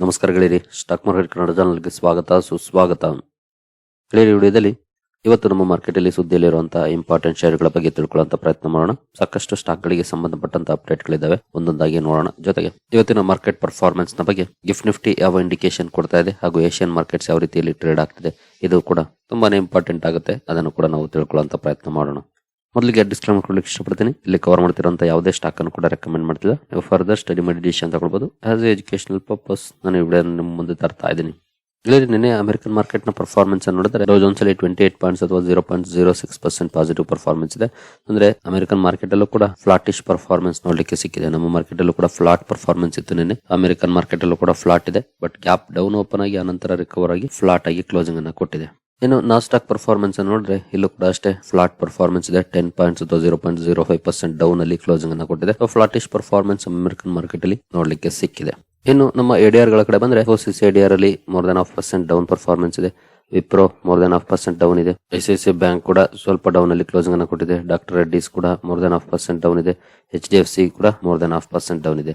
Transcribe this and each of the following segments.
ನಮಸ್ಕಾರ ಗೆಳೆಯರಿ stock market Kannada ಚಾನಲ್ಗೆ ಸ್ವಾಗತ, ಸುಸ್ವಾಗತ. ಗೆಳೆಯರಿ ವಿಡಿಯೋದಲ್ಲಿ ಇವತ್ತು ನಮ್ಮ ಮಾರ್ಕೆಟಲ್ಲಿ ಸುದ್ದಿಯಲ್ಲಿರುವಂತಹ ಇಂಪಾರ್ಟೆಂಟ್ ಶೇರ್ಗಳ ಬಗ್ಗೆ ತಿಳ್ಕೊಳ್ಳುವಂತ ಪ್ರಯತ್ನ ಮಾಡೋಣ. ಸಾಕಷ್ಟು ಸ್ಟಾಕ್ಗಳಿಗೆ ಸಂಬಂಧಪಟ್ಟಂತ ಅಪ್ಡೇಟ್ಗಳಿದ್ದಾವೆ ಒಂದೊಂದಾಗಿ ನೋಡೋಣ. ಜೊತೆಗೆ ಇವತ್ತಿನ ಮಾರ್ಕೆಟ್ ಪರ್ಫಾರ್ಮೆನ್ಸ್ ಬಗ್ಗೆ ಗಿಫ್ಟ್ ನಿಫ್ಟಿ ಯಾವ ಇಂಡಿಕೇಶನ್ ಕೊಡ್ತಾ ಇದೆ ಹಾಗೂ ಏಷ್ಯನ್ ಮಾರ್ಕೆಟ್ಸ್ ಯಾವ ರೀತಿಯಲ್ಲಿ ಟ್ರೇಡ್ ಆಗ್ತಿದೆ, ಇದು ಕೂಡ ತುಂಬಾನೇ ಇಂಪಾರ್ಟೆಂಟ್ ಆಗುತ್ತೆ. ಅದನ್ನು ಕೂಡ ನಾವು ತಿಳ್ಕೊಳ್ಳುವಂತ ಪ್ರಯತ್ನ ಮಾಡೋಣ. ಮೊದಲಿಗೆ ಡಿಸ್ಕ್ಲೈಮರ್ ಕೊಡ್ಲಿಕ್ಕೆ ಇಷ್ಟಪಡ್ತೀನಿ. ಇಲ್ಲಿ ಕವರ್ ಮಾಡ್ತಿರೋ ಯಾವುದೇ ಸ್ಟಾಕ್ ಅನ್ನು ಕೂಡ ರೆಕಮೆಂಡ್ ಮಾಡ್ತಿಲ್ಲ. ನೀವು ಫರ್ದರ್ ಸ್ಟಡಿ ಮಾಡಿ ಡಿಸಿಷನ್ ತಗೊಳ್ಬೋದು. ಆಸ್ ಎಜುಕೇಶನಲ್ ಪರ್ಪಸ್ ನಾನು ಈ ನಿಮ್ಮ ಮುಂದೆ ತರ್ತಾ ಇದ್ದೀನಿ. ಇಲ್ಲಿ ನಿನ್ನೆ ಅಮೆರಿಕನ್ ಮಾರ್ಕೆಟ್ನ ಪರ್ಫಾರ್ಮೆನ್ಸ್ ನೋಡಿದ್ರೆ ಅಲ್ಲಿ ಟ್ವೆಂಟಿ ಏಟ್ ಪಾಯಿಂಟ್ಸ್ ಅಥವಾ zero point zero six percent positive performance ಇದೆ. ಅಂದ್ರೆ ಅಮೆರಿಕನ್ ಮಾರ್ಕೆಟ್ ಅಲ್ಲೂ ಕೂಡ ಫ್ಲಾಟಿಶ್ ಪರ್ಫಾರ್ಮೆನ್ಸ್ ನೋಡಲಿಕ್ಕೆ ಸಿಕ್ಕಿದೆ. ನಮ್ಮ ಮಾರ್ಕೆಟ್ ಅಲ್ಲೂ ಕೂಡ ಫ್ಲಾಟ್ ಪರ್ಫಾರ್ಮೆನ್ಸ್ ಇತ್ತು ನಿನ್ನೆ. ಅಮೆರಿಕನ್ ಮಾರ್ಕೆಟ್ ಅಲ್ಲೂ ಕೂಡ ಫ್ಲಾಟ್ ಇದೆ. ಬಟ್ ಗ್ಯಾಪ್ ಡೌನ್ ಓಪನ್ ಆಗಿ, ಅನಂತರ ರಿಕವರ್ ಆಗಿ ಫ್ಲಾಟ್ ಆಗಿ ಕ್ಲೋಸಿಂಗ್ ಅನ್ನು ಕೊಟ್ಟಿದೆ. ಇನ್ನು ನಾಸ್ಟಾಕ್ ಪರ್ಫಾರ್ಮೆನ್ಸ್ ನೋಡಿದ್ರೆ ಇಲ್ಲೂ ಕೂಡ ಅಷ್ಟೇ. ಫ್ಲಾಟ್ ಪರ್ಫಾರ್ಮೆನ್ಸ್ ಇದೆ ಟೆನ್ ಅಥವಾ zero point zero five percent down ಅಲ್ಲಿ ಕ್ಲೋಸಿಂಗ್ ಅನ್ನ ಕೊಟ್ಟಿದೆ. ಫ್ಲಾಟಿಶ್ ಪರ್ಫಾರ್ಮೆನ್ಸ್ ಅಮೆರಿಕನ್ ಮಾರ್ಕೆಟ್ ಅಲ್ಲಿ ನೋಡ್ಲಿಕ್ಕೆ ಸಿಕ್ಕಿದೆ. ಇನ್ನು, ನಮ್ಮ ಎಡಿಆರ್ಗಳ ಕಡೆ ಬಂದ್ರೆ ಓಸಿಸ್ ಎಡಿಆರ್ ಅಲ್ಲಿ more than half percent down performance ಇದೆ. Wipro more than half percent down ಇದೆ. ಐಸಿಐಸಿ ಬ್ಯಾಂಕ್ ಕೂಡ ಸ್ವಲ್ಪ ಡೌನ್ ಅಲ್ಲಿ ಕ್ಲೋಸಿಂಗ್ ಅನ್ನು ಕೊಟ್ಟಿದೆ. ಡಾಕ್ಟರ್ ರೆಡ್ಡಿಸ್ ಕೂಡ more than half percent down ಇದೆ. ಎಚ್ ಡಿ ಎಫ್ ಸಿ ಕೂಡ more than half percent down ಇದೆ.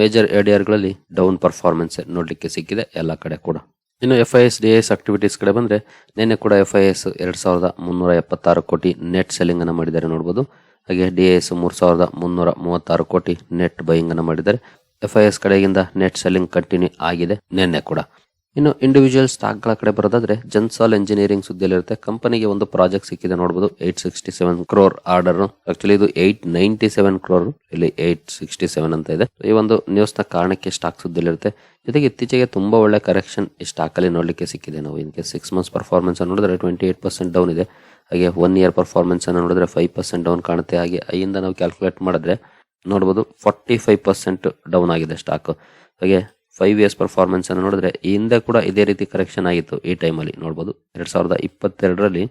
ಮೇಜರ್ ಎಡಿಆರ್ಗಳಲ್ಲಿ ಡೌನ್ ಪರ್ಫಾರ್ಮೆನ್ಸ್ ನೋಡ್ಲಿಕ್ಕೆ ಸಿಕ್ಕಿದೆ, ಎಲ್ಲ ಕಡೆ ಕೂಡ. ಇನ್ನು F I S D S activities ಕಡೆ ಬಂದರೆ ನಿನ್ನೆ ಕೂಡ ಎಫ್ ಐ ಎಸ್ ಎರಡು ಸಾವಿರದ ಮುನ್ನೂರ ಎಪ್ಪತ್ತಾರು ಕೋಟಿ ನೆಟ್ ಸೆಲ್ಲಿಂಗ್ ಅನ್ನು ಮಾಡಿದ್ದಾರೆ ನೋಡ್ಬೋದು. ಹಾಗೆ ಡಿ ಎಸ್ ಮೂರು ಸಾವಿರದ ಮುನ್ನೂರ ಮೂವತ್ತಾರು ಕೋಟಿ ನೆಟ್ ಬೈಯಿಂಗ್ ಅನ್ನು ಮಾಡಿದ್ದಾರೆ. ಎಫ್ ಐ ಎಸ್ ಕಡೆಯಿಂದ ನೆಟ್ ಸೆಲ್ಲಿಂಗ್ ಕಂಟಿನ್ಯೂ ಆಗಿದೆ ನಿನ್ನೆ ಕೂಡ. ಇನ್ನು ಇಂಡಿವಿಜುವಲ್ ಸ್ಟಾಕ್ಗಳ ಕಡೆ ಬರೋದಾದ್ರೆ ಜನ್ಸಾಲ್ ಇಂಜಿನಿಯರಿಂಗ್ ಸುದ್ದಿಯಲ್ಲಿರುತ್ತೆ. ಕಂಪನಿಗೆ ಒಂದು ಪ್ರಾಜೆಕ್ಟ್ ಸಿಕ್ಕಿದೆ ನೋಡಬಹುದು eight sixty seven crore order actually ಇದು ಏಟ್ ನೈಂಟಿ ಸೆವೆನ್ ಕ್ರೋರ್ ಇಲ್ಲಿ ಏಟ್ ಸಿಕ್ಸ್ಟಿ ಸೆವೆನ್ ಅಂತ ಇದೆ. ಈ ಒಂದು ನ್ಯೂಸ್ನ ಕಾರಣಕ್ಕೆ ಸ್ಟಾಕ್ ಸುದ್ದಿಯಲ್ಲಿರುತ್ತೆ. ಜೊತೆಗೆ ಇತ್ತೀಚೆಗೆ ತುಂಬಾ ಒಳ್ಳೆ ಕರೆಕ್ಷನ್ ಈ ಸ್ಟಾಕ್ ಅಲ್ಲಿ ನೋಡ್ಲಿಕ್ಕೆ ಸಿಕ್ಕಿದೆ. ನಾವು ಇನ್ಕೆ ಸಿಕ್ಸ್ ಮಂತ್ಸ್ ಪರ್ಫಾರ್ಮೆನ್ಸ್ ನೋಡಿದ್ರೆ ಟ್ವೆಂಟಿ ಏಟ್ ಪರ್ಸೆಂಟ್ ಡೌನ್ ಇದೆ. ಹಾಗೆ ಒನ್ ಇಯರ್ ಪರ್ಫಾರ್ಮೆನ್ಸ್ ಅನ್ನು ನೋಡಿದ್ರೆ ಫೈವ್ ಪರ್ಸೆಂಟ್ ಡೌನ್ ಕಾಣುತ್ತೆ. ಹಾಗೆ ಐಯಿಂದ ನಾವು ಕ್ಯಾಲ್ಕುಲೇಟ್ ಮಾಡಿದ್ರೆ ನೋಡಬಹುದು ಫಾರ್ಟಿ ಫೈವ್ ಪರ್ಸೆಂಟ್ ಡೌನ್ ಆಗಿದೆ ಸ್ಟಾಕ್ ಹಾಗೆ ಫೈವ್ ಇಯರ್ಸ್ ಪರ್ಫಾರ್ಮೆನ್ಸ್ ಅನ್ನು ನೋಡಿದ್ರೆ, ಈ ಹಿಂದೆ ಕೂಡ ಇದೇ ರೀತಿ ಕರೆಕ್ಷನ್ ಆಗಿತ್ತು ಈ ಟೈಮಲ್ಲಿ ನೋಡಬಹುದು ಎರಡ್ ಸಾವಿರದ ಇಪ್ಪತ್ತೆರಡರಲ್ಲಿ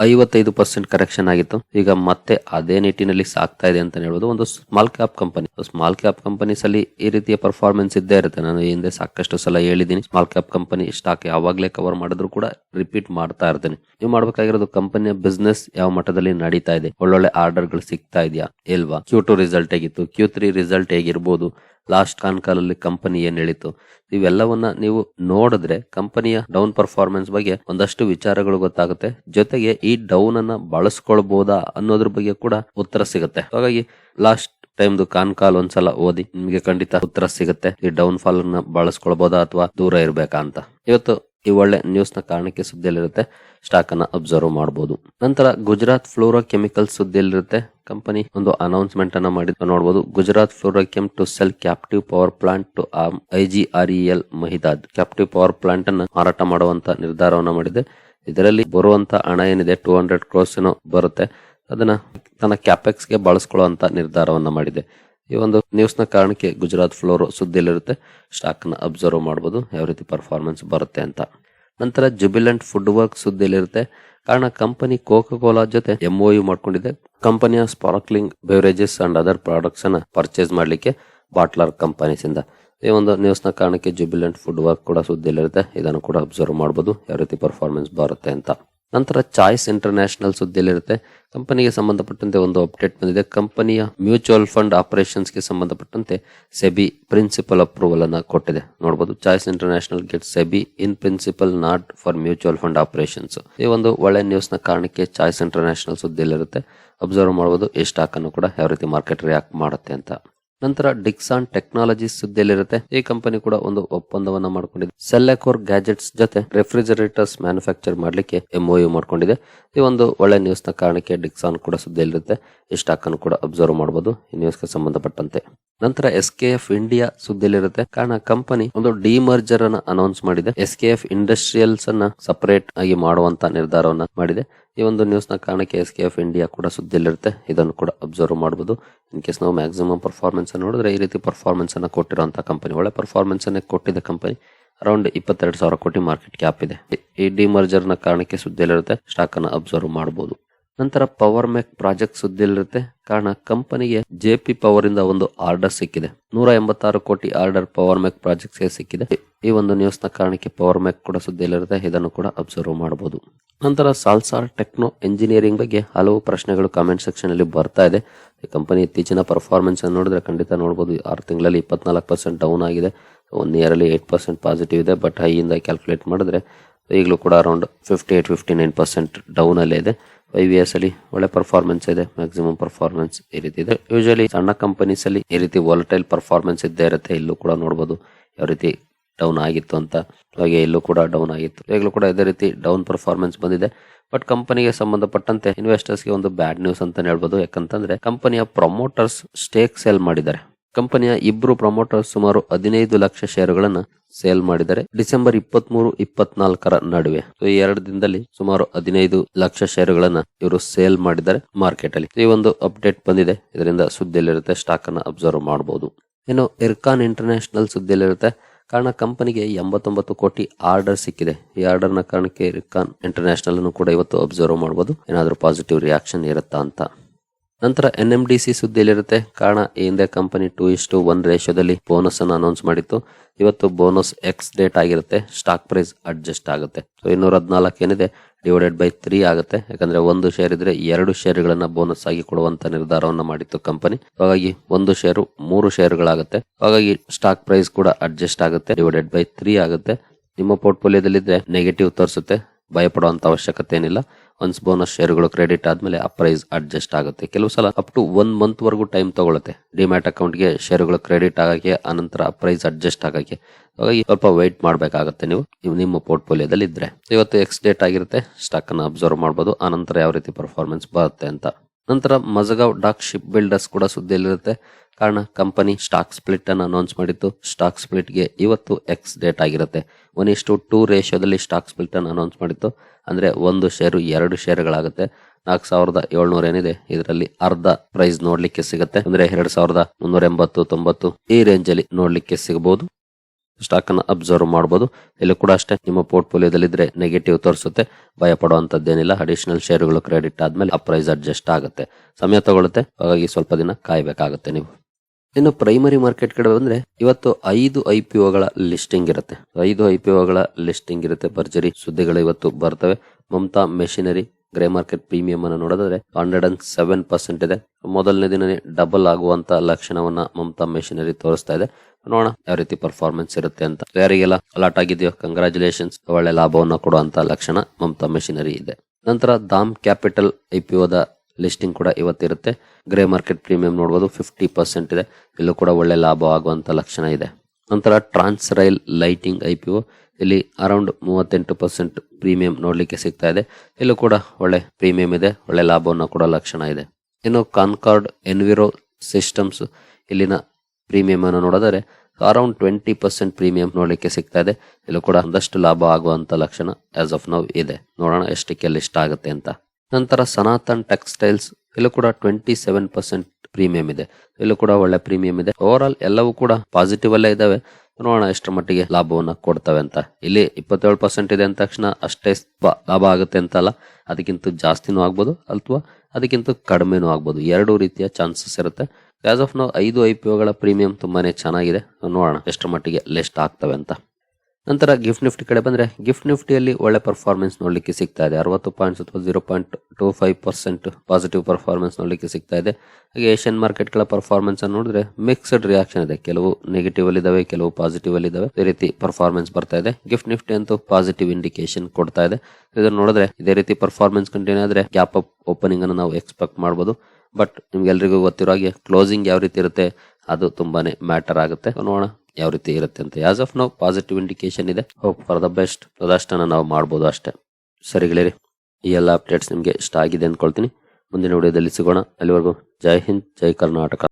ಐವತ್ತೈದು ಪರ್ಸೆಂಟ್ ಕರೆಕ್ಷನ್ ಆಗಿತ್ತು. ಈಗ ಮತ್ತೆ ಅದೇ ನಿಟ್ಟಿನಲ್ಲಿ ಸಾಕ್ತಾ ಇದೆ ಅಂತ ಹೇಳ್ಬೋದು. ಒಂದು small cap company small cap companies ಅಲ್ಲಿ ಈ ರೀತಿಯ ಪರ್ಫಾರ್ಮೆನ್ಸ್ ಇದ್ದೇ ಇರುತ್ತೆ. ನಾನು ಹಿಂದೆ ಸಾಕಷ್ಟು ಸಲ ಹೇಳಿದ್ದೀನಿ ಸ್ಮಾಲ್ ಕ್ಯಾಪ್ ಕಂಪನಿ ಸ್ಟಾಕ್ ಯಾವಾಗಲೇ ಕವರ್ ಮಾಡಿದ್ರು ಕೂಡ ರಿಪೀಟ್ ಮಾಡ್ತಾ ಇರ್ತೇನೆ. ನೀವು ಮಾಡಬೇಕಾಗಿರೋದು ಕಂಪನಿಯ ಬಿಸ್ನೆಸ್ ಯಾವ ಮಟ್ಟದಲ್ಲಿ ನಡೀತಾ ಇದೆ, ಒಳ್ಳೊಳ್ಳೆ ಆರ್ಡರ್ಗಳು ಸಿಗ್ತಾ ಇದೆಯಾ, ಇಲ್ವಾ? ಕ್ಯೂ ಟು ರಿಸಲ್ಟ್ ಹೇಗಿತ್ತು? ಕ್ಯೂ ತ್ರೀ ರಿಸಲ್ಟ್ ಹೇಗಿರ್ಬೋದು? ಲಾಸ್ಟ್ ಕಾನ್ ಕಾಲಲ್ಲಿ ಕಂಪನಿ ಏನ್ ಹೇಳಿತ್ತು ಇವೆಲ್ಲವನ್ನ ನೀವು ನೋಡಿದ್ರೆ ಕಂಪನಿಯ ಡೌನ್ ಪರ್ಫಾರ್ಮೆನ್ಸ್ ಬಗ್ಗೆ ಒಂದಷ್ಟು ವಿಚಾರಗಳು ಗೊತ್ತಾಗುತ್ತೆ. ಜೊತೆಗೆ ಈ ಡೌನ್ ಅನ್ನ ಬಳಸ್ಕೊಳ್ಬಹುದಾ ಅನ್ನೋದ್ರ ಬಗ್ಗೆ ಕೂಡ ಉತ್ತರ ಸಿಗುತ್ತೆ. ಹಾಗಾಗಿ ಲಾಸ್ಟ್ ಟೈಮ್ದು ಕಾನ್ ಕಾಲ್ ಒಂದ್ಸಲ ಓದಿ, ನಿಮಗೆ ಖಂಡಿತ ಉತ್ತರ ಸಿಗುತ್ತೆ. ಈ ಡೌನ್ ಫಾಲ್ ಅನ್ನ ಬಳಸ್ಕೊಳ್ಬಹುದಾ ಅಥವಾ ದೂರ ಇರಬೇಕಾ ಅಂತ. ಇವತ್ತು ಈ ಒಳ್ಳೆ ನ್ಯೂಸ್ನ ಕಾರಣಕ್ಕೆ ಸುದ್ದಿಯಲ್ಲಿರುತ್ತೆ ಸ್ಟಾಕ್ ಅನ್ನ ಅಬ್ಸರ್ವ್ ಮಾಡಬಹುದು ನಂತರ ಗುಜರಾತ್ ಫ್ಲೋರೋ ಕೆಮಿಕಲ್ ಸುದ್ದಿಯಲ್ಲಿರುತ್ತೆ. ಕಂಪನಿ ಒಂದು ಅನೌನ್ಸ್ಮೆಂಟ್ ಅನ್ನ ಮಾಡಿದ್ದು ನೋಡಬಹುದು Gujarat Fluorochem to sell captive power plant to I G R E L ಮಹಿದಾದ್. Captive power plant ಅನ್ನ ಮಾರಾಟ ಮಾಡುವಂತ ನಿರ್ಧಾರವನ್ನ ಮಾಡಿದೆ. ಇದರಲ್ಲಿ ಬರುವಂತ ಹಣ ಏನಿದೆ? ಟೂ ಹಂಡ್ರೆಡ್ ಕ್ರೋಸ್ ಬರುತ್ತೆ. ಅದನ್ನ ತನ್ನ ಕ್ಯಾಪೆಕ್ಸ್ಗೆ ಬಳಸ್ಕೊಳ್ಳುವಂತ ನಿರ್ಧಾರವನ್ನ ಮಾಡಿದೆ. ಈ ಒಂದು ನ್ಯೂಸ್ನ ಕಾರಣಕ್ಕೆ ಗುಜರಾತ್ ಫ್ಲೋರ್ ಸುದ್ದಿಯಲ್ಲಿರುತ್ತೆ. ಸ್ಟಾಕ್ನ ಅಬ್ಸರ್ವ್ ಮಾಡಬಹುದು ಯಾವ ರೀತಿ ಪರ್ಫಾರ್ಮೆನ್ಸ್ ಬರುತ್ತೆ ಅಂತ. ನಂತರ ಜುಬಿಲೆಂಟ್ ಫುಡ್ ವರ್ಕ್ ಸುದ್ದಿಯಲ್ಲಿರುತ್ತೆ. ಕಾರಣ ಕಂಪನಿ ಕೋಕೋ ಕೋಲಾ ಜೊತೆ ಎಂಒಯು ಮಾಡ್ಕೊಂಡಿದೆ. ಕಂಪನಿಯ sparkling beverages and other products ಅನ್ನ ಪರ್ಚೇಸ್ ಮಾಡ್ಲಿಕ್ಕೆ ಬಾಟ್ಲರ್ ಕಂಪನೀಸ್ ಇಂದ ಈ ಒಂದು ನ್ಯೂಸ್ನ ಕಾರಣಕ್ಕೆ ಜುಬಿಲೆಂಟ್ ಫುಡ್ ವರ್ಕ್ ಕೂಡ ಸುದ್ದಿಯಲ್ಲಿರುತ್ತೆ. ಇದನ್ನು ಕೂಡ ಅಬ್ಸರ್ವ್ ಮಾಡಬಹುದು ಯಾವ ರೀತಿ ಪರ್ಫಾರ್ಮೆನ್ಸ್ ಬರುತ್ತೆ ಅಂತ. ನಂತರ ಚಾಯ್ಸ್ ಇಂಟರ್ನ್ಯಾಷನಲ್ ಸುದ್ದಿಯಲ್ಲಿರುತ್ತೆ. ಕಂಪನಿಗೆ ಸಂಬಂಧಪಟ್ಟಂತೆ ಒಂದು ಅಪ್ಡೇಟ್ ಬಂದಿದೆ. ಕಂಪನಿಯ ಮ್ಯೂಚುವಲ್ ಫಂಡ್ ಆಪರೇಷನ್ಸ್ಗೆ ಸಂಬಂಧಪಟ್ಟಂತೆ ಸೆಬಿ ಪ್ರಿನ್ಸಿಪಲ್ ಅಪ್ರೂವಲ್ ಅನ್ನು ಕೊಟ್ಟಿದೆ. ನೋಡಬಹುದು Choice International get SEBI in principle, not for mutual fund operations. ಈ ಒಂದು ಒಳ್ಳೆ ನ್ಯೂಸ್ನ ಕಾರಣಕ್ಕೆ ಚಾಯ್ಸ್ ಇಂಟರ್ನ್ಯಾಷನಲ್ ಸುದ್ದಿಯಲ್ಲಿರುತ್ತೆ. ಅಬ್ಸರ್ವ್ ಮಾಡಬಹುದು ಈ ಸ್ಟಾಕ್ ಅನ್ನು ಕೂಡ ಯಾವ ರೀತಿ ಮಾರ್ಕೆಟ್ ರಿಯಾಕ್ಟ್ ಮಾಡುತ್ತೆ ಅಂತ. ನಂತರ ಡಿಕ್ಸಾನ್ ಟೆಕ್ನಾಲಜೀಸ್ ಸುದ್ದಿಯಲ್ಲಿರುತ್ತೆ. ಈ ಕಂಪನಿ ಕೂಡ ಒಂದು ಒಪ್ಪಂದವನ್ನ ಮಾಡಿಕೊಂಡಿದೆ. ಸೆಲ್ಲೆಕೋರ್ ಗ್ಯಾಜೆಟ್ಸ್ ಜೊತೆ ರೆಫ್ರಿಜರೇಟರ್ಸ್ ಮ್ಯಾನುಫ್ಯಾಕ್ಚರ್ ಮಾಡ್ಲಿಕ್ಕೆ ಎಂಒಯು ಮಾಡ್ಕೊಂಡಿದೆ. ಈ ಒಂದು ಒಳ್ಳೆ ನ್ಯೂಸ್ನ ಕಾರಣಕ್ಕೆ ಡಿಕ್ಸಾನ್ ಕೂಡ ಸುದ್ದಿಯಲ್ಲಿರುತ್ತೆ ಈ ಸ್ಟಾಕ್ ಅನ್ನು ಕೂಡ ಅಬ್ಸರ್ವ್ ಮಾಡಬಹುದು ಈ ನ್ಯೂಸ್ಗೆ ಸಂಬಂಧಪಟ್ಟಂತೆ. ನಂತರ ಎಸ್ ಕೆ ಎಫ್ ಇಂಡಿಯಾ ಸುದ್ದಿಯಲ್ಲಿರುತ್ತೆ ಕಾರಣ ಕಂಪನಿ ಒಂದು ಡಿಮರ್ಜರ್ ಅನ್ನ ಅನೌನ್ಸ್ ಮಾಡಿದೆ. ಎಸ್ ಕೆ ಎಫ್ ಇಂಡಸ್ಟ್ರಿಯಲ್ಸ್ ಅನ್ನ ಸಪರೇಟ್ ಆಗಿ ಮಾಡುವಂತ ನಿರ್ಧಾರವನ್ನ ಮಾಡಿದೆ. ಈ ಒಂದು ನ್ಯೂಸ್ನ ಕಾರಣಕ್ಕೆ ಎಸ್ ಕೆ ಎಫ್ ಇಂಡಿಯಾ ಕೂಡ ಸುದ್ದಿಯಲ್ಲಿರುತ್ತೆ ಇದನ್ನು ಕೂಡ ಅಬ್ಸರ್ವ್ ಮಾಡಬಹುದು ಇನ್ ಕೇಸ್ ನಾವು ಮ್ಯಾಕ್ಸಿಮಮ್ ಪರ್ಫಾರ್ಮೆನ್ಸ್ ನೋಡಿದ್ರೆ ಈ ರೀತಿ ಪರ್ಫಾರ್ಮೆನ್ಸ್ ಅನ್ನ ಕೊಟ್ಟಿರುವಂತಹ ಕಂಪನಿ ಒಳ್ಳೆ ಪರ್ಫಾರ್ಮೆನ್ಸ್ ಅನ್ನ ಕೊಟ್ಟಿದೆ ಕಂಪನಿ ಅರೌಂಡ್ ಇಪ್ಪತ್ತೆರಡು ಸಾವಿರ ಕೋಟಿ ಮಾರ್ಕೆಟ್ ಕ್ಯಾಪ್ ಇದೆ. ಈ ಡಿಮರ್ಜರ್ನ ಕಾರಣಕ್ಕೆ ಸುದ್ದಿಯಲ್ಲಿರುತ್ತೆ, ಸ್ಟಾಕ್ ಅನ್ನ ಅಬ್ಸರ್ವ್ ಮಾಡಬಹುದು ನಂತರ ಪವರ್ ಮೆಕ್ ಪ್ರಾಜೆಕ್ಟ್ ಸುದ್ದಿಯಲ್ಲಿರುತ್ತೆ. ಕಾರಣ, ಕಂಪನಿಗೆ ಜೆ ಪಿ ಪವರ್ ಇಂದ ಒಂದು ಆರ್ಡರ್ ಸಿಕ್ಕಿದೆ. ನೂರ ಎಂಬತ್ತಾರು ಕೋಟಿ ಆರ್ಡರ್ ಪವರ್ ಮೆಕ್ ಪ್ರಾಜೆಕ್ಟ್ಗೆ ಸಿಕ್ಕಿದೆ. ಈ ಒಂದು ನ್ಯೂಸ್ನ ಕಾರಣಕ್ಕೆ ಪವರ್ ಮೆಕ್ ಕೂಡ ಸುದ್ದಿಯಲ್ಲಿರುತ್ತೆ. ಇದನ್ನು ಕೂಡ ಅಬ್ಸರ್ವ್ ಮಾಡಬಹುದು ನಂತರ ಸಾಲ್ಸಾರ್ ಟೆಕ್ನೋ ಎಂಜಿನಿಯರಿಂಗ್ ಬಗ್ಗೆ ಹಲವು ಪ್ರಶ್ನೆಗಳು ಕಾಮೆಂಟ್ ಸೆಕ್ಷನ್ ಅಲ್ಲಿ ಬರ್ತಾ ಇದೆ. ಈ ಕಂಪನಿ ಇತ್ತೀಚಿನ ಪರ್ಫಾರ್ಮೆನ್ಸ್ ನೋಡಿದ್ರೆ ಖಂಡಿತ ನೋಡಬಹುದು ಆರು ತಿಂಗಳಲ್ಲಿ ಇಪ್ಪತ್ನಾಲ್ಕು ಪರ್ಸೆಂಟ್ ಡೌನ್ ಆಗಿದೆ. ಒನ್ ಇಯರಲ್ಲಿ ಏಯ್ಟ್ ಪರ್ಸೆಂಟ್ ಪಾಸಿಟಿವ್ ಇದೆ ಬಟ್ ಹೈಯಿಂದ ಕ್ಯಾಲ್ಕುಲೇಟ್ ಮಾಡಿದ್ರೆ ಈಗಲೂ ಕೂಡ around fifty eight fifty nine percent ಡೌನಲ್ಲೇ ಇದೆ ಫೈವ್ ಇಯರ್ಸ್ ಅಲ್ಲಿ ಒಳ್ಳೆ ಪರ್ಫಾರ್ಮೆನ್ಸ್ ಇದೆ ಮ್ಯಾಕ್ಸಿಮಮ್ ಪರ್ಫಾರ್ಮೆನ್ಸ್ ಈ ರೀತಿ ಇದೆ. ಯೂಶಲಿ ಸಣ್ಣ ಕಂಪನೀಸ್ ಅಲ್ಲಿ ಈ ರೀತಿ ವಾಲಟೈಲ್ ಪರ್ಫಾರ್ಮೆನ್ಸ್ ಇದ್ದೇ ಇರುತ್ತೆ. ಇಲ್ಲೂ ಕೂಡ ನೋಡಬಹುದು ಯಾವ ರೀತಿ ಡೌನ್ ಆಗಿತ್ತು ಅಂತ. ಹಾಗೆ ಇಲ್ಲೂ ಕೂಡ ಡೌನ್ ಆಗಿತ್ತು. ಈಗಲೂ ಕೂಡ ಇದೇ ರೀತಿ ಡೌನ್ ಪರ್ಫಾರ್ಮೆನ್ಸ್ ಬಂದಿದೆ. ಬಟ್ ಕಂಪನಿಗೆ ಸಂಬಂಧಪಟ್ಟಂತೆ ಇನ್ವೆಸ್ಟರ್ಸ್ಗೆ ಒಂದು ಬ್ಯಾಡ್ ನ್ಯೂಸ್ ಅಂತ ಹೇಳ್ಬೋದು. ಯಾಕಂತಂದ್ರೆ ಕಂಪನಿಯ ಪ್ರಮೋಟರ್ಸ್ ಸ್ಟೇಕ್ ಸೆಲ್ ಮಾಡಿದ್ದಾರೆ. ಕಂಪನಿಯ ಇಬ್ರು ಪ್ರಮೋಟರ್ ಸುಮಾರು ಹದಿನೈದು ಲಕ್ಷ ಷೇರುಗಳನ್ನ ಸೇಲ್ ಮಾಡಿದ್ದಾರೆ. ಡಿಸೆಂಬರ್ ಇಪ್ಪತ್ಮೂರು, ಇಪ್ಪತ್ನಾಲ್ಕರ ನಡುವೆ. ಈ ಎರಡು ದಿನದಲ್ಲಿ ಸುಮಾರು ಹದಿನೈದು ಲಕ್ಷ ಷೇರುಗಳನ್ನ ಇವರು ಸೇಲ್ ಮಾಡಿದ್ದಾರೆ ಮಾರ್ಕೆಟ್ ಅಲ್ಲಿ ಈ ಒಂದು ಅಪ್ಡೇಟ್ ಬಂದಿದೆ. ಇದರಿಂದ ಸುದ್ದಿಯಲ್ಲಿರುತ್ತೆ ಸ್ಟಾಕ್ ಅನ್ನ ಅಬ್ಸರ್ವ್ ಮಾಡಬಹುದು ಇನ್ನು ಇರ್ಕಾನ್ ಇಂಟರ್ನ್ಯಾಷನಲ್ ಸುದ್ದಿಯಲ್ಲಿರುತ್ತೆ, ಕಾರಣ ಕಂಪನಿಗೆ ಎಂಬತ್ತೊಂಬತ್ತು ಕೋಟಿ ಆರ್ಡರ್ ಸಿಕ್ಕಿದೆ. ಈ ಆರ್ಡರ್ನ ಕಾರಣಕ್ಕೆ ಇರ್ಕಾನ್ ಇಂಟರ್ನ್ಯಾಷನಲ್ ಅನ್ನು ಕೂಡ ಇವತ್ತು ಅಬ್ಸರ್ವ್ ಮಾಡಬಹುದು ಏನಾದರೂ ಪಾಸಿಟಿವ್ ರಿಯಾಕ್ಷನ್ ಇರುತ್ತಾ ಅಂತ ನಂತರ ಎನ್ ಎಂ ಡಿ ಸಿ ಸುದ್ದಿಯಲ್ಲಿರುತ್ತೆ. ಕಾರಣ ಈ ಹಿಂದೆ company two is to one ರೇಷಿಯೋದಲ್ಲಿ bonus ಅನ್ನು ಅನೌನ್ಸ್ ಮಾಡಿತ್ತು. ಇವತ್ತು ಬೋನಸ್ ಎಕ್ಸ್ ಡೇಟ್ ಆಗಿರುತ್ತೆ. ಸ್ಟಾಕ್ ಪ್ರೈಸ್ ಅಡ್ಜಸ್ಟ್ ಆಗುತ್ತೆ. ಸೊ ಇನ್ನೂರ ಹದಿನಾಲ್ಕು ಏನಿದೆ? ಡಿವೈಡೆಡ್ ಬೈ ತ್ರೀ ಆಗುತ್ತೆ. ಯಾಕಂದ್ರೆ ಒಂದು ಶೇರ್ ಇದ್ರೆ ಎರಡು ಶೇರ್ಗಳನ್ನ ಬೋನಸ್ ಆಗಿ ಕೊಡುವಂತ ನಿರ್ಧಾರವನ್ನು ಮಾಡಿತ್ತು ಕಂಪನಿ. ಹಾಗಾಗಿ ಒಂದು ಶೇರು ಮೂರು ಶೇರ್ಗಳಾಗುತ್ತೆ ಹಾಗಾಗಿ ಸ್ಟಾಕ್ ಪ್ರೈಸ್ ಕೂಡ ಅಡ್ಜಸ್ಟ್ ಆಗುತ್ತೆ. ಡಿವೈಡೆಡ್ ಬೈ ತ್ರೀ ಆಗುತ್ತೆ. ನಿಮ್ಮ ಪೋರ್ಟ್ಫೋಲಿಯೋದಲ್ಲಿದ್ರೆ ನೆಗೆಟಿವ್ ತೋರಿಸುತ್ತೆ. ಭಯಪಡುವಂತ ಅವಶ್ಯಕತೆ ಏನಿಲ್ಲ ಒನ್ಸ್ ಬೋನಸ್ ಶೇರುಗಳು ಕ್ರೆಡಿಟ್ ಆದ್ಮೇಲೆ ಆ ಪ್ರೈಸ್ ಅಡ್ಜಸ್ಟ್ ಆಗುತ್ತೆ. ಕೆಲವು ಸಲ ಅಪ್ ಟು ಒನ್ ಮಂತ್ ವರೆಗೂ ಟೈಮ್ ತಗೊಳುತ್ತೆ. ಡಿಮ್ಯಾಟ್ ಅಕೌಂಟ್ಗೆ ಶೇರುಗಳು ಕ್ರೆಡಿಟ್ ಆಗಕ್ಕೆ ಅನಂತರ ಪ್ರೈಸ್ ಅಡ್ಜಸ್ಟ್ ಆಗಕ್ಕೆ ಸ್ವಲ್ಪ ವೆಯ್ಟ್ ಮಾಡಬೇಕಾಗುತ್ತೆ ನೀವು. ನೀವು ನಿಮ್ಮ ಪೋರ್ಟ್ಫೋಲಿಯೋದಲ್ಲಿ ಇದ್ರೆ ಇವತ್ತು ಎಕ್ಸ್ ಡೇಟ್ ಆಗಿರುತ್ತೆ. ಸ್ಟಾಕ್ ಅನ್ನು ಅಬ್ಸರ್ವ್ ಮಾಡಬಹುದು ಆನಂತರ ಯಾವ ರೀತಿ ಪರ್ಫಾರ್ಮೆನ್ಸ್ ಬರುತ್ತೆ ಅಂತ. ನಂತರ ಮಜಗಾವ್ ಡಾಕ್ ಶಿಪ್ ಬಿಲ್ಡರ್ಸ್ ಕೂಡ ಸುದ್ದಿಯಲ್ಲಿರುತ್ತೆ. ಕಾರಣ ಕಂಪನಿ ಸ್ಟಾಕ್ ಸ್ಪ್ಲಿಟ್ ಅನ್ನು ಅನೌನ್ಸ್ ಮಾಡಿತ್ತು. ಸ್ಟಾಕ್ ಸ್ಪ್ಲಿಟ್ಗೆ ಇವತ್ತು ಎಕ್ಸ್ ಡೇಟ್ ಆಗಿರುತ್ತೆ. ಒನ್ ಇಷ್ಟು ಟೂ ರೇಷಿಯೋದಲ್ಲಿ ಸ್ಟಾಕ್ ಸ್ಪ್ಲಿಟ್ ಅನ್ನು ಅನೌನ್ಸ್ ಮಾಡಿತ್ತು. ಅಂದ್ರೆ ಒಂದು ಶೇರು ಎರಡು ಶೇರುಗಳಾಗುತ್ತೆ ನಾಲ್ಕು ಸಾವಿರದ ಏಳ್ನೂರ ಏನಿದೆ, ಇದರಲ್ಲಿ ಅರ್ಧ ಪ್ರೈಸ್ ನೋಡ್ಲಿಕ್ಕೆ ಸಿಗುತ್ತೆ. ಅಂದ್ರೆ ಎರಡ್ ಸಾವಿರದ ಮುನ್ನೂರ ಎಂಬತ್ತು ತೊಂಬತ್ತು ಈ ರೇಂಜ್ ಅಲ್ಲಿ ನೋಡ್ಲಿಕ್ಕೆ ಸಿಗಬಹುದು. ಸ್ಟಾಕ್ ಅನ್ನ ಅಬ್ಸರ್ವ್ ಮಾಡಬಹುದು ಇಲ್ಲಿ ಕೂಡ ಅಷ್ಟೇ, ನಿಮ್ಮ ಪೋರ್ಟ್ಫೋಲಿಯೋದಲ್ಲಿ ಇದ್ರೆ ನೆಗೆಟಿವ್ ತೋರಿಸುತ್ತೆ. ಭಯ ಪಡುವಂತದ್ದೇನಿಲ್ಲ ಅಡಿಷನಲ್ ಶೇರುಗಳು ಕ್ರೆಡಿಟ್ ಆದ್ಮೇಲೆ ಪ್ರೈಸ್ ಅಡ್ಜಸ್ಟ್ ಆಗುತ್ತೆ. ಸಮಯ ತಗೊಳುತ್ತೆ. ಹಾಗಾಗಿ ಸ್ವಲ್ಪ ದಿನ ಕಾಯಬೇಕಾಗುತ್ತೆ ನೀವು. ಇನ್ನು ಪ್ರೈಮರಿ ಮಾರ್ಕೆಟ್ ಕಡೆ ಬಂದ್ರೆ ಇವತ್ತು ಐದು ಐ ಪಿ ಒಗಳ ಲಿಸ್ಟಿಂಗ್ ಇರುತ್ತೆ. ಐದು ಐ ಪಿ ಒಗಳ ಲಿಸ್ಟಿಂಗ್ ಇರುತ್ತೆ. ಭರ್ಜರಿ ಸುದ್ದಿಗಳು ಇವತ್ತು ಬರ್ತವೆ. Mamata machinery grey market premium ಅನ್ನು ನೋಡಿದ್ರೆ ಹಂಡ್ರೆಡ್ ಅಂಡ್ ಸೆವೆನ್ ಪರ್ಸೆಂಟ್ ಇದೆ. ಮೊದಲನೇ ದಿನನೇ ಡಬಲ್ ಆಗುವಂತ ಲಕ್ಷಣವನ್ನ ಮಮತಾ ಮೆಷಿನರಿ ತೋರಿಸ್ತಾ ಇದೆ. ನೋಡೋಣ ಯಾವ ರೀತಿ ಪರ್ಫಾರ್ಮೆನ್ಸ್ ಇರುತ್ತೆ ಅಂತ. ಯಾರಿಗೆಲ್ಲ ಅಲಾಟ್ ಆಗಿದೆಯೋ ಕಂಗ್ರಾಚುಲೇಷನ್ಸ್ ಒಳ್ಳೆ ಲಾಭವನ್ನು ಕೊಡುವಂತ ಲಕ್ಷಣ ಮಮತಾ ಮೆಷಿನರಿ ಇದೆ. ನಂತರ ದಾಮ್ ಕ್ಯಾಪಿಟಲ್ ಐ ಪಿ ಒದ ಲಿಸ್ಟಿಂಗ್ ಕೂಡ ಇವತ್ತಿರುತ್ತೆ. ಗ್ರೇ ಮಾರ್ಕೆಟ್ ಪ್ರೀಮಿಯಂ ನೋಡಬಹುದು ಫಿಫ್ಟಿ ಪರ್ಸೆಂಟ್ ಇದೆ. ಇಲ್ಲೂ ಕೂಡ ಒಳ್ಳೆ ಲಾಭ ಆಗುವಂತ ಲಕ್ಷಣ ಇದೆ. ನಂತರ Transrail lighting I P O, ಇಲ್ಲಿ ಅರೌಂಡ್ ಮೂವತ್ತೆಂಟು ಪರ್ಸೆಂಟ್ ಪ್ರೀಮಿಯಂ ನೋಡಲಿಕ್ಕೆ ಸಿಗ್ತಾ ಇದೆ. ಇಲ್ಲೂ ಕೂಡ ಒಳ್ಳೆ ಪ್ರೀಮಿಯಂ ಇದೆ, ಒಳ್ಳೆ ಲಾಭವನ್ನು ಕೂಡ ಲಕ್ಷಣ ಇದೆ. ಇನ್ನು ಕಾನ್ಕಾರ್ಡ್, ಎನ್ವಿರೋ ಸಿಸ್ಟಮ್ಸ್ ಇಲ್ಲಿನ ಪ್ರೀಮಿಯಂ ಅನ್ನು ನೋಡಿದರೆ ಅರೌಂಡ್ ಟ್ವೆಂಟಿ ಪರ್ಸೆಂಟ್ ಪ್ರೀಮಿಯಂ ನೋಡಲಿಕ್ಕೆ ಸಿಗ್ತಾ ಇದೆ. ಇಲ್ಲೂ ಕೂಡ ಒಂದಷ್ಟು ಲಾಭ ಆಗುವಂತ ಲಕ್ಷಣ ಆಸ್ ಆಫ್ ನೌ ಇದೆ. ನೋಡೋಣ ಎಷ್ಟಕ್ಕೆ ಲಿಸ್ಟ್ ಆಗುತ್ತೆ ಅಂತ. ನಂತರ ಸನಾತನ್ ಟೆಕ್ಸ್ಟೈಲ್ಸ್, ಇಲ್ಲೂ ಕೂಡ ಟ್ವೆಂಟಿ ಸೆವೆನ್ ಪರ್ಸೆಂಟ್ ಪ್ರೀಮಿಯಂ ಇದೆ. ಇಲ್ಲೂ ಕೂಡ ಒಳ್ಳೆ ಪ್ರೀಮಿಯಂ ಇದೆ. ಓವರ್ ಆಲ್ ಎಲ್ಲವೂ ಕೂಡ ಪಾಸಿಟಿವ್ ಅಲ್ಲೇ ಇದಾವೆ ನೋಡೋಣ ಎಷ್ಟರ ಮಟ್ಟಿಗೆ ಲಾಭವನ್ನ ಕೊಡ್ತವೆ ಅಂತ. ಇಲ್ಲಿ ಇಪ್ಪತ್ತೇಳು ಪರ್ಸೆಂಟ್ ಇದೆ ಅಂದ ತಕ್ಷಣ ಅಷ್ಟೇ ಲಾಭ ಆಗುತ್ತೆ ಅಂತ ಅಲ್ಲ. ಅದಕ್ಕಿಂತ ಜಾಸ್ತಿನೂ ಆಗ್ಬೋದು ಅಥವಾ ಅದಕ್ಕಿಂತ ಕಡಿಮೆನೂ ಆಗ್ಬೋದು. ಎರಡು ರೀತಿಯ ಚಾನ್ಸಸ್ ಇರುತ್ತೆ. ಆಸ್ ಆಫ್ ನಾವು ಐದು ಐ ಪಿ ಒಗಳ ಪ್ರೀಮಿಯಂ ತುಂಬಾನೇ ಚೆನ್ನಾಗಿದೆ. ನೋಡೋಣ ಎಷ್ಟರ ಮಟ್ಟಿಗೆ ಲಿಸ್ಟ್ ಆಗ್ತವೆ ಅಂತ. ನಂತರ ಗಿಫ್ಟ್ ನಿಫ್ಟಿ ಕಡೆ ಬಂದ್ರೆ ಗಿಫ್ಟ್ ನಿಫ್ಟಿಯಲ್ಲಿ ಒಳ್ಳೆ ಪರ್ಫಾರ್ಮೆನ್ಸ್ ನೋಡ್ಲಿಕ್ಕೆ ಸಿಗ್ತಾ ಇದೆ. ಅರವತ್ತು ಪಾಯಿಂಟ್ಸ್ ಅಥವಾ zero point two five percent positive performance ನೋಡ್ಲಿಕ್ಕೆ ಸಿಗ್ತಾ ಇದೆ. ಹಾಗೆ ಏಷ್ಯನ್ ಮಾರ್ಕೆಟ್ಗಳ ಪರ್ಫಾರ್ಮೆನ್ಸ್ ಅನ್ನು ನೋಡಿದ್ರೆ ಮಿಕ್ಸ್ಡ್ ರಿಯಾಕ್ಷನ್ ಇದೆ. ಕೆಲವು ನೆಗೆಟಿವ್ ಅಲ್ಲಿ ಇದಾವೆ, ಕೆಲವು ಪಾಸಿಟಿವ್ ಅಲ್ಲಿ ಇದಾವೆ. ಈ ರೀತಿ ಪರ್ಫಾರ್ಮೆನ್ಸ್ ಬರ್ತಾ ಇದೆ. ಗಿಫ್ಟ್ ನಿಫ್ಟಿ ಅಂತೂ ಪಾಸಿಟಿವ್ ಇಂಡಿಕೇಶನ್ ಕೊಡ್ತಾ ಇದೆ. ಇದನ್ನ ನೋಡಿದ್ರೆ ಇದೇ ರೀತಿ ಪರ್ಫಾರ್ಮೆನ್ಸ್ ಕಂಟಿನ್ಯೂ ಆದ್ರೆ ಗ್ಯಾಪ್ ಅಪ್ ಓಪನಿಂಗ್ ಅನ್ನು ನಾವು ಎಕ್ಸ್ಪೆಕ್ಟ್ ಮಾಡಬಹುದು ಬಟ್ ನಿಮ್ಗೆಲ್ರಿಗೂ ಗೊತ್ತಿರೋ ಹಾಗೆ ಕ್ಲೋಸಿಂಗ್ ಯಾವ ರೀತಿ ಇರುತ್ತೆ, ಅದು ತುಂಬಾನೇ ಮ್ಯಾಟರ್ ಆಗುತ್ತೆ. ನೋಡೋಣ. ಯಾವ ರೀತಿ ಇರುತ್ತೆ ಅಂತ ಆಸ್ ಆಫ್ ನಾವು ಪಾಸಿಟಿವ್ ಇಂಡಿಕೇಶನ್ ಇದೆ. ಹೋಪ್ ಫಾರ್ ದ ಬೆಸ್ಟ್ ಪ್ರದರ್ಶನ ನಾವು ಮಾಡ್ಬೋದು ಅಷ್ಟೇ. ಸರಿ ಈ ಎಲ್ಲ ಅಪ್ಡೇಟ್ಸ್ ನಿಮಗೆ ಇಷ್ಟ ಆಗಿದೆ ಅಂದ್ಕೊಳ್ತೀನಿ ಮುಂದಿನ ವಿಡಿಯೋದಲ್ಲಿ ಸಿಗೋಣ. ಅಲ್ಲಿವರೆಗೂ ಜೈ ಹಿಂದ್, ಜೈ ಕರ್ನಾಟಕ.